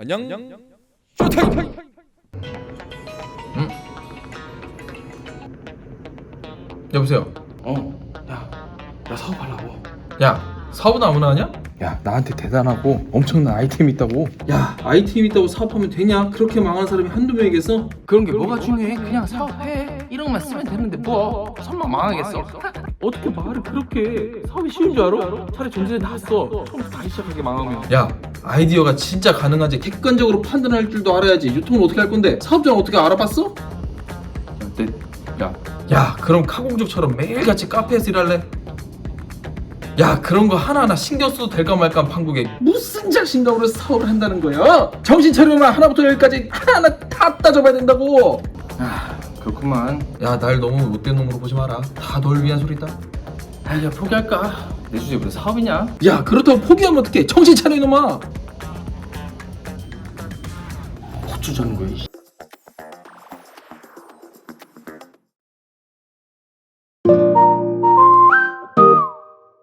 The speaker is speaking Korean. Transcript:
안녕 쇼타임 여보세요. 어, 야, 나 사업 하려고. 야 사업은 아무나 하냐? 야, 나한테 대단하고 엄청난 아이템이 있다고. 야 아이템 있다고 사업하면 되냐? 그렇게 망한 사람이 한두 명이겠어? 그런 게 뭐가 중요해? 그냥 사업해. 1억만 쓰면 되는데 뭐? 설마 망하겠어? 어떻게 말을 그렇게 사업이 쉬운 줄 알아? 차라리 다 써. 처음부터 다시 시작하게 망하면. 야 아이디어가 진짜 가능한지 객관적으로 판단할 줄도 알아야지. 유통은 어떻게 할 건데? 사업장 어떻게 알아봤어? 내, 야, 야 그럼 카공족처럼 매일같이 카페에서 일할래? 야 그런 거 하나하나 신경 써도 될까 말까 한 판국에 무슨 자신감으로 사업을 한다는 거야? 정신 차려면 하나부터 열까지 하나하나 다 따져봐야 된다고 아, 그렇구만. 야 날 너무 못된 놈으로 보지 마라 다 널 위한 소리다 아, 야, 포기할까? 내 주제 무슨 사업이냐? 야 그렇다고 포기하면 어떡해? 정신 차려 이놈아! 고추 자는 거야, 이